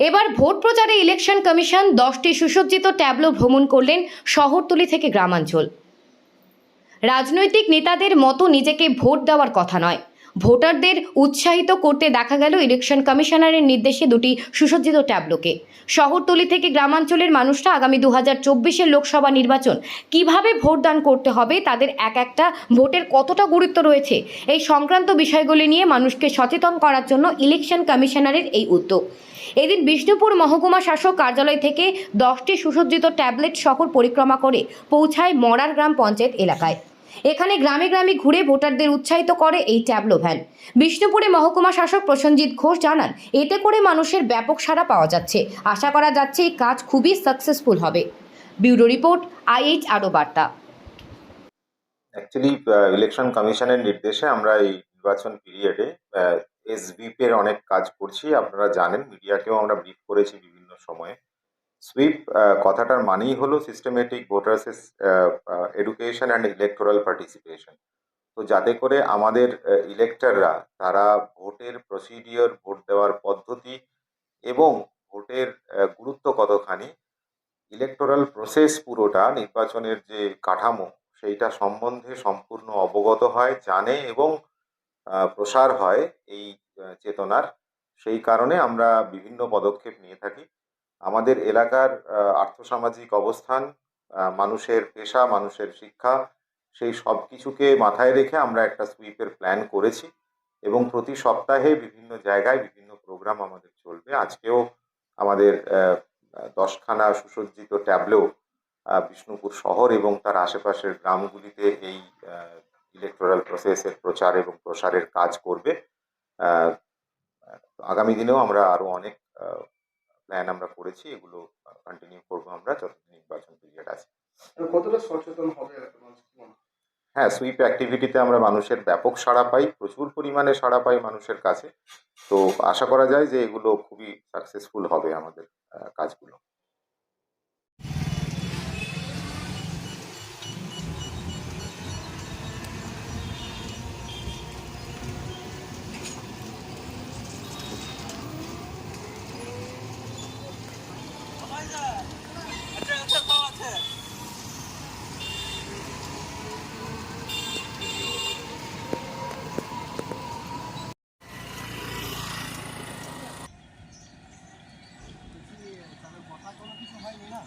এবার ভোট প্রচারে election commission দশটি সুসজ্জিত ট্যাবলো ভ্রমণ করলেন শহরতলি থেকে গ্রামাঞ্চল। রাজনৈতিক নেতাদের মতো নিজেকে ভোট দেওয়ার কথা নয়। ভোটারদের উৎসাহিত করতে দেখা গেল ইলেকশন কমিশনারের নির্দেশে দুটি সুসজ্জিত ট্যাবলোকে। শহরতলি থেকে গ্রামাঞ্চলের মানুষরা আগামী দু হাজার লোকসভা নির্বাচন কীভাবে ভোটদান করতে হবে, তাদের এক একটা ভোটের কতটা গুরুত্ব রয়েছে, এই সংক্রান্ত বিষয়গুলি নিয়ে মানুষকে সচেতন করার জন্য ইলেকশন কমিশনারের এই উদ্যোগ। এদিন বিষ্ণুপুর মহকুমা শাসক কার্যালয় থেকে দশটি সুসজ্জিত ট্যাবলেট শহর পরিক্রমা করে পৌঁছায় মরার গ্রাম পঞ্চায়েত এলাকায়। এখানে গ্রামে গ্রামে ঘুরে ভোটারদের উৎসাহিত করে এই ট্যাবলো ভ্যান। বিষ্ণুপুরে মহকুমা শাসক প্রসেনজিৎ ঘোষ জানান, এতে করে মানুষের ব্যাপক সাড়া পাওয়া যাচ্ছে। আশা করা যাচ্ছে এই কাজ খুবই সাকসেসফুল হবে। ব্যুরো রিপোর্ট, আইএইচ আরও বার্তা। অ্যাকচুয়ালি ইলেকশন কমিশনের নির্দেশে আমরা এই নির্বাচন পিরিয়ডে এসভিপি এর অনেক কাজ করছি। আপনারা জানেন মিডিয়াকেও আমরা ব্রিফ করেছি বিভিন্ন সময়ে। সুইপ কথাটার মানেই হলো systematic voters education and electoral participation তো যাতে করে আমাদের ইলেক্টররা তারা ভোটের প্রসিডিওর ভোট দেওয়ার পদ্ধতি এবং ভোটের গুরুত্ব কতখানি ইলেকটোরাল প্রসেস পুরোটা, নির্বাচনের যে কাঠামো, সেইটা সম্বন্ধে সম্পূর্ণ অবগত হয়, জানে এবং প্রসার হয় এই চেতনার। সেই কারণে আমরা বিভিন্ন পদক্ষেপ নিয়ে থাকি। আমাদের এলাকার আর্থসামাজিক অবস্থান মানুষের পেশা, মানুষের শিক্ষা, সেই সব কিছুকে মাথায় রেখে আমরা একটা সুইপের প্ল্যান করেছি এবং প্রতি সপ্তাহে বিভিন্ন জায়গায় বিভিন্ন প্রোগ্রাম আমাদের চলবে। আজকেও আমাদের দশখানা সুসজ্জিত ট্যাবলেও বিষ্ণুপুর শহর এবং তার আশেপাশের গ্রামগুলিতে এই ইলেকটোরাল প্রসেসের প্রচার এবং প্রসারের কাজ করবে। আগামী দিনেও আমরা আরও অনেক প্ল্যান আমরা করেছি এগুলো কন্টিনিউ করব আমরা যতদিন নির্বাচন পিরিয়ড আছে। কতটা সচেতন হবে? হ্যাঁ? সুইপ অ্যাক্টিভিটিতে আমরা মানুষের ব্যাপক সাড়া পাই প্রচুর পরিমাণে সাড়া পাই মানুষের কাছে। তো আশা করা যায় যে এগুলো খুবই সাকসেসফুল হবে আমাদের কাজগুলো। पाएंगे ना